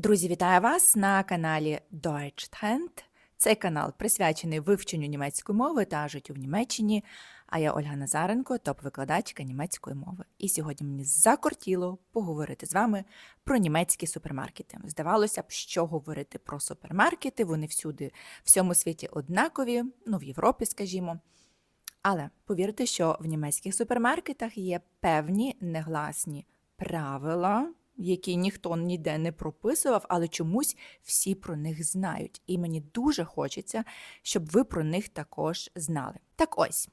Друзі, вітаю вас на каналі Deutsch. Цей канал присвячений вивченню німецької мови та життю в Німеччині. А я Ольга Назаренко, топ-викладачка німецької мови. І сьогодні мені закортіло поговорити з вами про німецькі супермаркети. Здавалося б, що говорити про супермаркети, вони всюди, в всьому світі однакові, ну в Європі, скажімо. Але повірте, що в німецьких супермаркетах є певні негласні правила, які ніхто ніде не прописував, але чомусь всі про них знають. І мені дуже хочеться, щоб ви про них також знали. Так ось.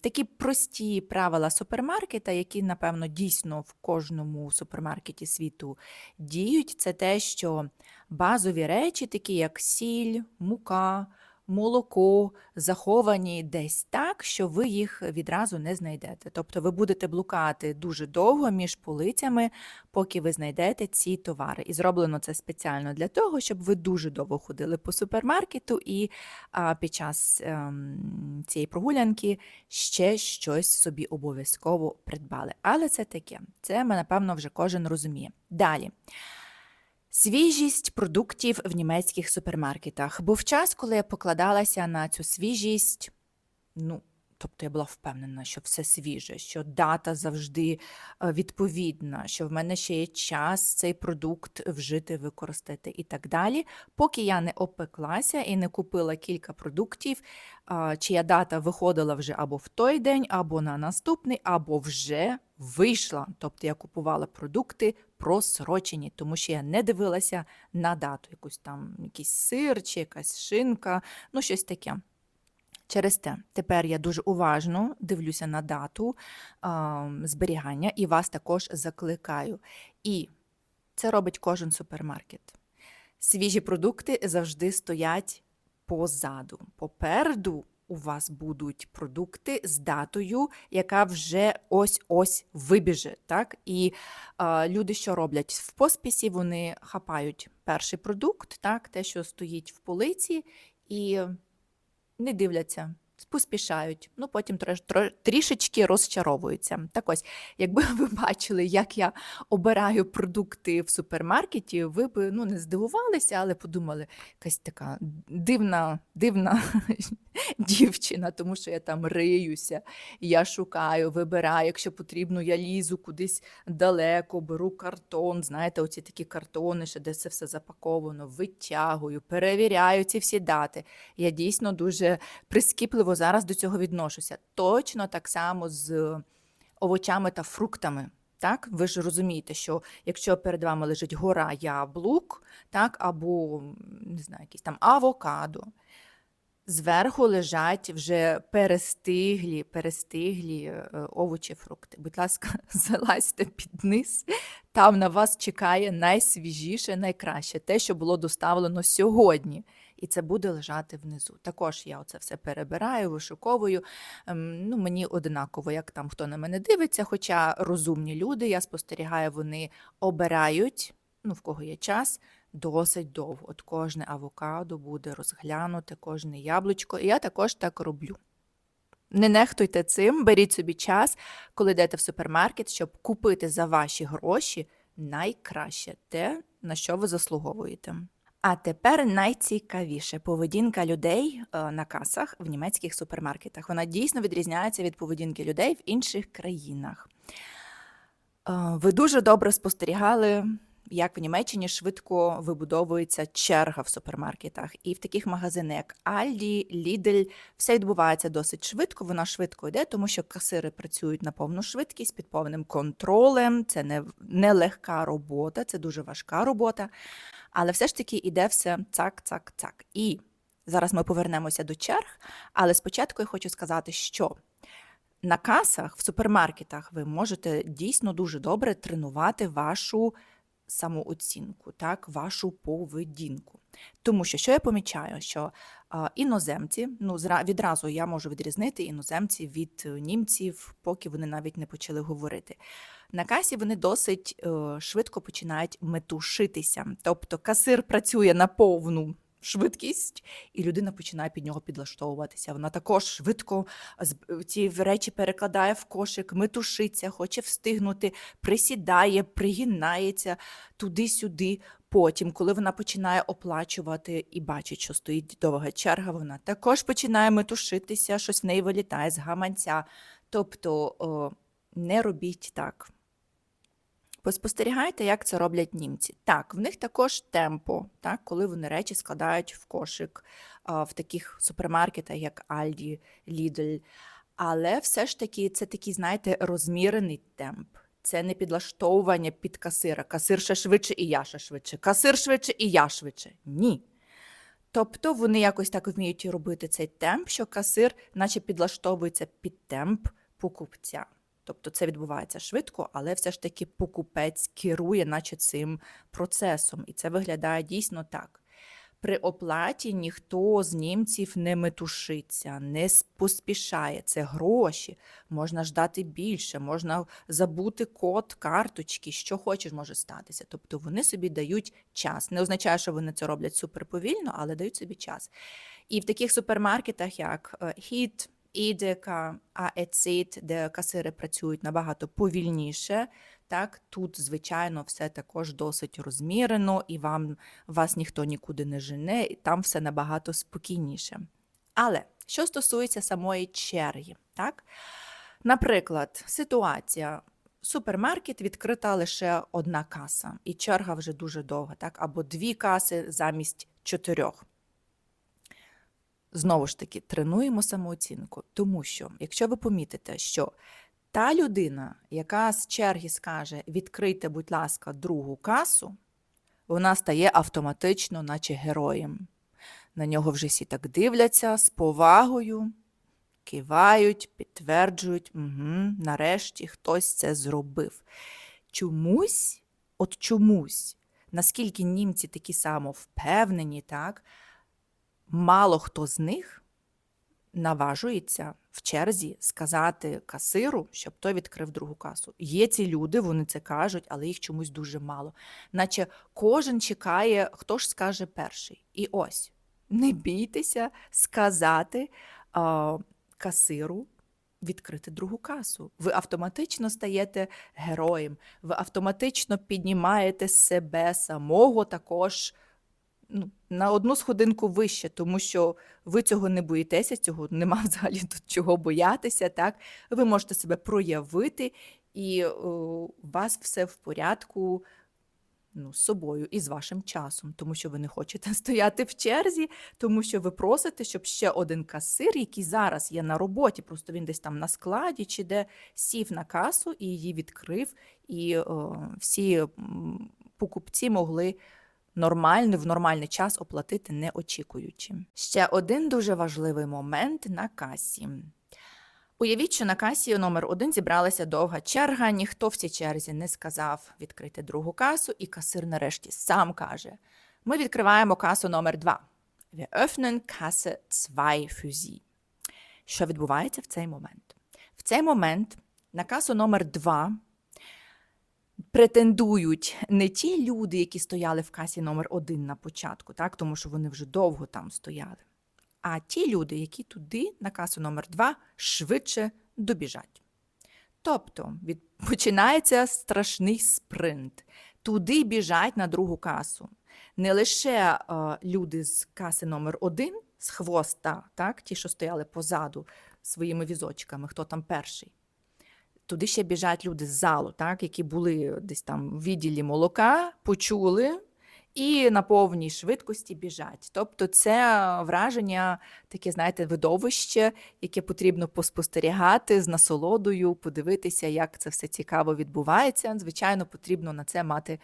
Такі прості правила супермаркета, які, напевно, дійсно в кожному супермаркеті світу діють, це те, що базові речі, такі як сіль, мука, молоко, заховані десь так, що ви їх відразу не знайдете. Тобто ви будете блукати дуже довго між полицями, поки ви знайдете ці товари. І зроблено це спеціально для того, щоб ви дуже довго ходили по супермаркету і а, під час ем, цієї прогулянки ще щось собі обов'язково придбали. Але це таке. Це, напевно, вже кожен розуміє. Далі. Свіжість продуктів в німецьких супермаркетах. Був час, коли я покладалася на цю свіжість. Ну, тобто я була впевнена, що все свіже, що дата завжди е, відповідна, що в мене ще є час цей продукт вжити, використати і так далі. Поки я не опеклася і не купила кілька продуктів, чия дата виходила вже або в той день, або на наступний, або вже вийшла. Тобто я купувала продукти просрочені, тому що я не дивилася на дату, якусь там якийсь сир чи якась шинка, ну щось таке. Через те, тепер я дуже уважно дивлюся на дату зберігання і вас також закликаю. І це робить кожен супермаркет. Свіжі продукти завжди стоять позаду. Попереду у вас будуть продукти з датою, яка вже ось-ось вибіже. Так? І а, люди що роблять? В поспісі вони хапають перший продукт, так? те, що стоїть в полиці, і не дивляться. Поспішають, ну потім трош, тро, трішечки розчаровуються. Так ось, якби ви бачили, як я обираю продукти в супермаркеті, ви б ну, не здивувалися, але подумали, якась така дивна, дивна дівчина, тому що я там риюся, я шукаю, вибираю. Якщо потрібно, я лізу кудись далеко, беру картон. Знаєте, оці такі картони, ще де це все запаковано, витягую, перевіряю ці всі дати. Я дійсно дуже прискіпливо зараз до цього відношуся. Точно так само з овочами та фруктами. Так, ви ж розумієте, що якщо перед вами лежить гора яблук, так, або не знаю, якісь там авокадо, зверху лежать вже перестиглі, перестиглі е, овочі, фрукти. Будь ласка, залазьте під низ. Там на вас чекає найсвіжіше, найкраще, те, що було доставлено сьогодні. І це буде лежати внизу. Також я оце все перебираю, вишуковую. Ем, Ну, мені одинаково, як там хто на мене дивиться. Хоча розумні люди, я спостерігаю, вони обирають, ну в кого є час, досить довго. От кожне авокадо буде розглянуте, кожне яблучко. І я також так роблю. Не нехтуйте цим, беріть собі час, коли йдете в супермаркет, щоб купити за ваші гроші найкраще те, на що ви заслуговуєте. А тепер найцікавіше поведінка людей е, на касах в німецьких супермаркетах. Вона дійсно відрізняється від поведінки людей в інших країнах. Е, Ви дуже добре спостерігали, як в Німеччині швидко вибудовується черга в супермаркетах. І в таких магазинах, як Aldi, Lidl, все відбувається досить швидко. Вона швидко йде, тому що касири працюють на повну швидкість під повним контролем. Це не, не легка робота, це дуже важка робота. Але все ж таки іде все цак, цак, цак. І зараз ми повернемося до черг. Але спочатку я хочу сказати, що на касах в супермаркетах ви можете дійсно дуже добре тренувати вашу самооцінку, так, вашу поведінку. Тому що що я помічаю, що іноземці, ну зра- відразу я можу відрізнити іноземців від е, німців, поки вони навіть не почали говорити. На касі вони досить е, швидко починають метушитися. Тобто касир працює на повну швидкість, і людина починає під нього підлаштовуватися. Вона також швидко з- ці речі перекладає в кошик, метушиться, хоче встигнути, присідає, пригинається туди-сюди. Потім, коли вона починає оплачувати і бачить, що стоїть довга черга, вона також починає метушитися, щось в неї вилітає з гаманця. Тобто не робіть так. Поспостерігайте, як це роблять німці. Так, в них також темпо, так, коли вони речі складають в кошик в таких супермаркетах, як Aldi, Lidl. Але все ж таки це такий, знаєте, розмірений темп. Це не підлаштовування під касира. Касир ще швидше і я ще швидше. Касир швидше і я швидше. Ні. Тобто вони якось так вміють робити цей темп, що касир, наче підлаштовується під темп покупця. Тобто це відбувається швидко, але все ж таки покупець керує, наче цим процесом. І це виглядає дійсно так. При оплаті ніхто з німців не метушиться, не поспішає. Це гроші, можна ждати більше, можна забути код карточки, що хочеш може статися. Тобто вони собі дають час. Не означає, що вони це роблять суперповільно, але дають собі час. І в таких супермаркетах, як е, Hit, Ідека, Аецит, де касири працюють набагато повільніше. Так, тут, звичайно, все також досить розмірено, і вам вас ніхто нікуди не жене, і там все набагато спокійніше. Але що стосується самої черги, так? Наприклад, ситуація. Супермаркет відкрита лише одна каса, і черга вже дуже довга, так? або дві каси замість чотирьох. Знову ж таки, тренуємо самооцінку, тому що, якщо ви помітите, що та людина, яка з черги скаже відкрийте, будь ласка, другу касу, вона стає автоматично, наче героєм. На нього вже всі так дивляться з повагою, кивають, підтверджують, угу, нарешті хтось це зробив. Чомусь, от чомусь, наскільки німці такі само впевнені, так, мало хто з них наважується в черзі сказати касиру, щоб той відкрив другу касу. Є ці люди, вони це кажуть, але їх чомусь дуже мало. Наче кожен чекає, хто ж скаже перший. І ось не бійтеся сказати а, касиру. Відкрити другу касу. Ви автоматично стаєте героєм, ви автоматично піднімаєте себе самого також ну, на одну сходинку вище, тому що ви цього не боїтеся, цього нема взагалі тут чого боятися. Так? Ви можете себе проявити, і у вас все в порядку ну, з собою і з вашим часом, тому що ви не хочете стояти в черзі, тому що ви просите, щоб ще один касир, який зараз є на роботі, просто він десь там на складі чи де сів на касу і її відкрив, і о, всі покупці могли нормально в нормальний час оплатити, не очікуючи. Ще один дуже важливий момент на касі. Уявіть, що на касі номер один зібралася довга черга, ніхто в цій черзі не сказав відкрити другу касу, і касир нарешті сам каже: Ми відкриваємо касу номер 2. Wir öffnen Kasse 2 für Sie. Що відбувається в цей момент? В цей момент на касу номер 2 претендують не ті люди, які стояли в касі номер 1 на початку, так, тому що вони вже довго там стояли, а ті люди, які туди, на касу номер 2 швидше добіжать. Тобто від... починається страшний спринт. Туди біжать на другу касу. Не лише е, люди з каси номер 1 з хвоста, так, ті, що стояли позаду своїми візочками, хто там перший. Туди ще біжать люди з залу, так, які були десь там в відділі молока, почули і на повній швидкості біжать. Тобто це враження, таке, знаєте, видовище, яке потрібно поспостерігати з насолодою, подивитися, як це все цікаво відбувається. Звичайно, потрібно на це мати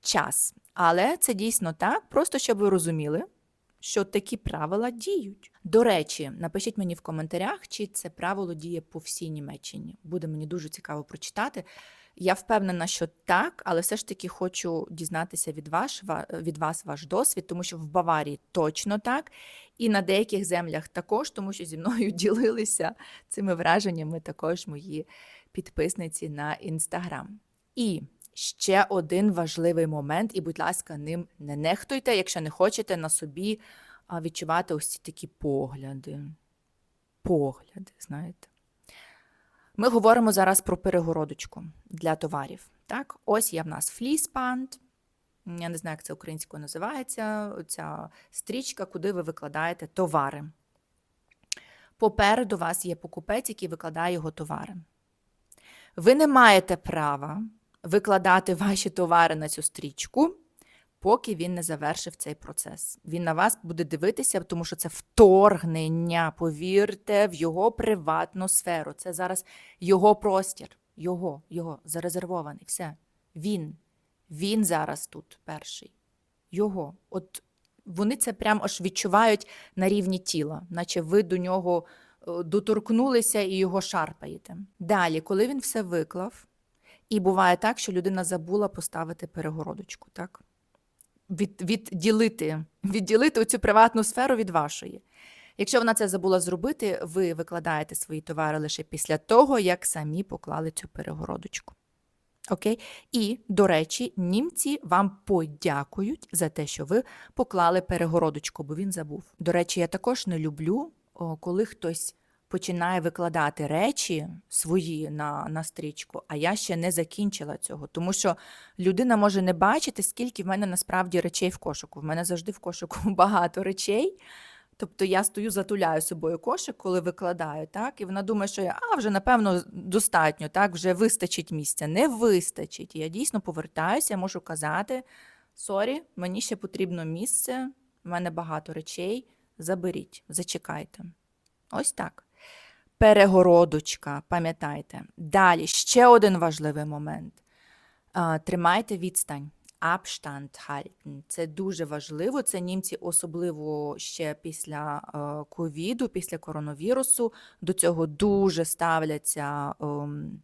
час. Але це дійсно так, просто щоб ви розуміли, що такі правила діють. До речі, напишіть мені в коментарях, чи це правило діє по всій Німеччині. Буде мені дуже цікаво прочитати. Я впевнена, що так, але все ж таки хочу дізнатися від вас, від вас ваш досвід, тому що в Баварії точно так, і на деяких землях також, тому що зі мною ділилися цими враженнями також мої підписниці на інстаграм. І ще один важливий момент, і, будь ласка, ним не нехтуйте, якщо не хочете на собі а, відчувати ось ці такі погляди. Погляди, знаєте. Ми говоримо зараз про перегородочку для товарів. Так, ось є в нас фліспанд. Я не знаю, як це українською називається. Ця стрічка, куди ви викладаєте товари. Попереду вас є покупець, який викладає його товари. Ви не маєте права викладати ваші товари на цю стрічку, поки він не завершив цей процес. Він на вас буде дивитися, тому що це вторгнення, повірте, в його приватну сферу. Це зараз його простір, його, його зарезервований. Все. Він. Він зараз тут перший. Його. От вони це прям аж відчувають на рівні тіла, наче ви до нього е, доторкнулися і його шарпаєте. Далі, коли він все виклав, і буває так, що людина забула поставити перегородочку, так? Від, відділити, відділити цю приватну сферу від вашої. Якщо вона це забула зробити, ви викладаєте свої товари лише після того, як самі поклали цю перегородочку. Окей? І, до речі, німці вам подякують за те, що ви поклали перегородочку, бо він забув. До речі, я також не люблю, коли хтось починає викладати речі свої на, на стрічку, а я ще не закінчила цього. Тому що людина може не бачити, скільки в мене насправді речей в кошику. В мене завжди в кошику багато речей. Тобто я стою, затуляю собою кошик, коли викладаю, так, і вона думає, що я а, вже напевно достатньо, так, вже вистачить місця. Не вистачить. Я дійсно повертаюся, можу казати: сорі, мені ще потрібно місце, в мене багато речей. Заберіть, зачекайте. Ось так. Перегородочка, пам'ятайте. Далі ще один важливий момент. Тримайте відстань. Abstand halten. Це дуже важливо. Це німці особливо ще після е, ковіду, після коронавірусу. До цього дуже ставляться ем,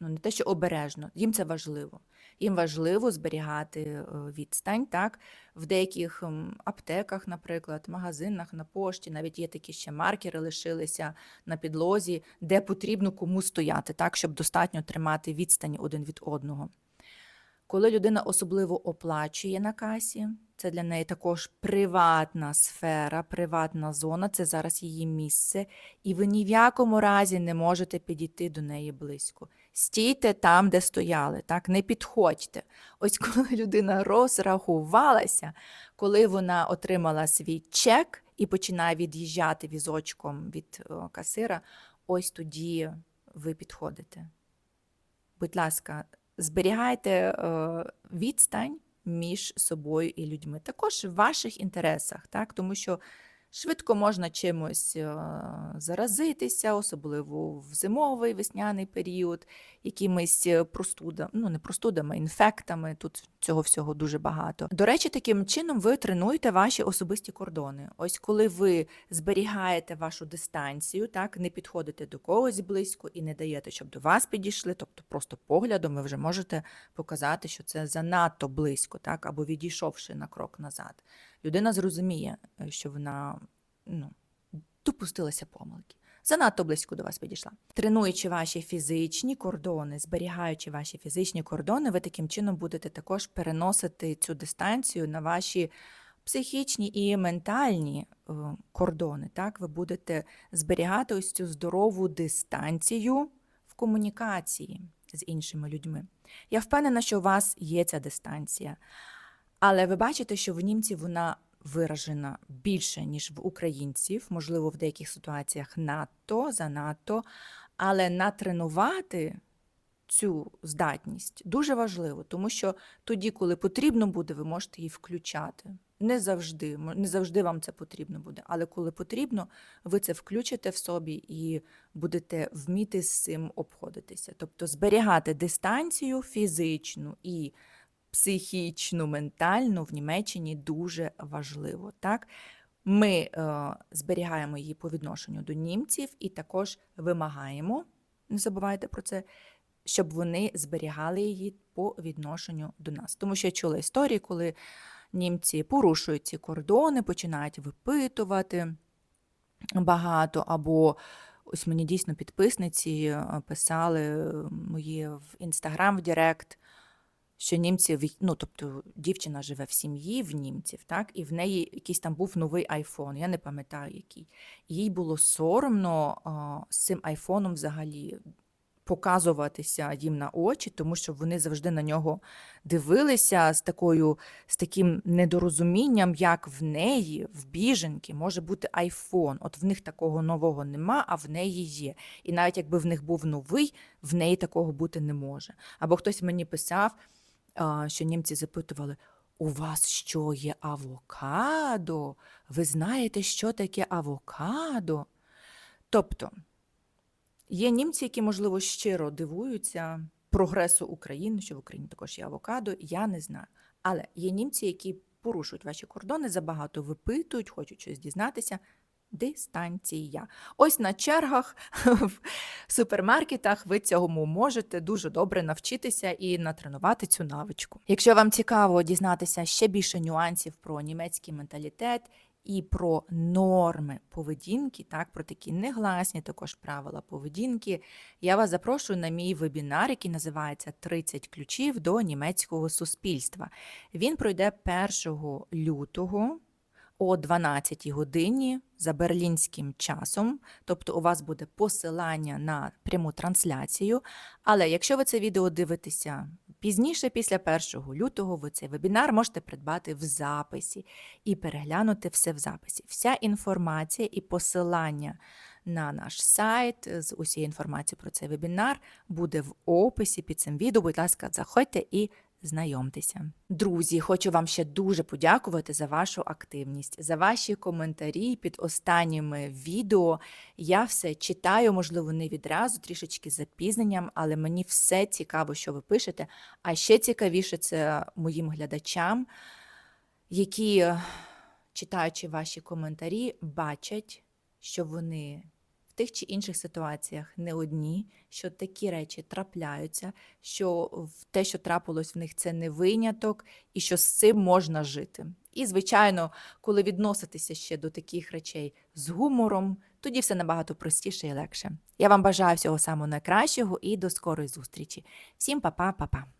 ну, не те, що обережно, їм це важливо. Їм важливо зберігати е, відстань. Так? В деяких аптеках, наприклад, магазинах, на пошті, навіть є такі ще маркери, лишилися на підлозі, де потрібно кому стояти, так, щоб достатньо тримати відстань один від одного. Коли людина особливо оплачує на касі, це для неї також приватна сфера, приватна зона, це зараз її місце, і ви ні в якому разі не можете підійти до неї близько. Стійте там, де стояли, так, не підходьте. Ось коли людина розрахувалася, коли вона отримала свій чек і починає від'їжджати візочком від о, касира, ось тоді ви підходите. Будь ласка, зберігайте е, відстань між собою і людьми. Також в ваших інтересах, так? тому що швидко можна чимось е, заразитися, особливо в зимовий весняний період, якимись е, простудами, ну не простудами, інфектами. Тут цього всього дуже багато. До речі, таким чином ви тренуєте ваші особисті кордони. Ось коли ви зберігаєте вашу дистанцію, так не підходите до когось близько і не даєте, щоб до вас підійшли, тобто просто поглядом ви вже можете показати, що це занадто близько, так або відійшовши на крок назад. Людина зрозуміє, е, що вона ну, допустилася помилки. Занадто близько до вас підійшла. Тренуючи ваші фізичні кордони, зберігаючи ваші фізичні кордони, ви таким чином будете також переносити цю дистанцію на ваші психічні і ментальні е, кордони. Так, ви будете зберігати ось цю здорову дистанцію в комунікації з іншими людьми. Я впевнена, що у вас є ця дистанція. Але ви бачите, що в німців вона виражена більше, ніж в українців, можливо, в деяких ситуаціях надто, занадто. Але натренувати цю здатність дуже важливо, тому що тоді, коли потрібно буде, ви можете її включати. Не завжди, не завжди вам це потрібно буде, але коли потрібно, ви це включите в собі і будете вміти з цим обходитися. Тобто зберігати дистанцію фізичну і психічну, ментальну в Німеччині дуже важливо. Так? Ми е, зберігаємо її по відношенню до німців і також вимагаємо, не забувайте про це, щоб вони зберігали її по відношенню до нас. Тому що я чула історії, коли німці порушують ці кордони, починають випитувати багато або Ось мені дійсно підписниці е, писали е, мої в інстаграм в Директ, що німці, ну тобто дівчина живе в сім'ї в німців, так, і в неї якийсь там був новий айфон, я не пам'ятаю який. Їй було соромно а, з цим айфоном взагалі показуватися їм на очі, тому що вони завжди на нього дивилися з такою, з таким недорозумінням, як в неї, в біженки, може бути айфон. От в них такого нового нема, а в неї є. І навіть якби в них був новий, в неї такого бути не може. Або хтось мені писав, що німці запитували. У вас що є авокадо? Ви знаєте, що таке авокадо? Тобто є німці, які, можливо, щиро дивуються прогресу України, що в Україні також є авокадо, я не знаю. Але є німці, які порушують ваші кордони, забагато випитують, хочуть щось дізнатися. Дистанція. Ось на чергах в супермаркетах ви цьому можете дуже добре навчитися і натренувати цю навичку. Якщо вам цікаво дізнатися ще більше нюансів про німецький менталітет і про норми поведінки, так, про такі негласні також правила поведінки, я вас запрошую на мій вебінар, який називається «30 ключів до німецького суспільства. Він пройде 1 лютого о 12 годині за берлінським часом, тобто у вас буде посилання на пряму трансляцію. Але якщо ви це відео дивитеся пізніше, після 1 лютого, ви цей вебінар можете придбати в записі і переглянути все в записі. Вся інформація і посилання на наш сайт з усією інформацією про цей вебінар буде в описі під цим відео. Будь ласка, заходьте і знайомтеся. Друзі, хочу вам ще дуже подякувати за вашу активність, за ваші коментарі під останніми відео. Я все читаю, можливо, не відразу, трішечки запізненням, але мені все цікаво, що ви пишете. А ще цікавіше це моїм глядачам, які, читаючи ваші коментарі, бачать, що вони тих чи інших ситуаціях не одні, що такі речі трапляються, що те, що трапилось в них, це не виняток, і що з цим можна жити. І, звичайно, коли відноситися ще до таких речей з гумором, тоді все набагато простіше і легше. Я вам бажаю всього самого найкращого і до скорої зустрічі. Всім па-па, па-па.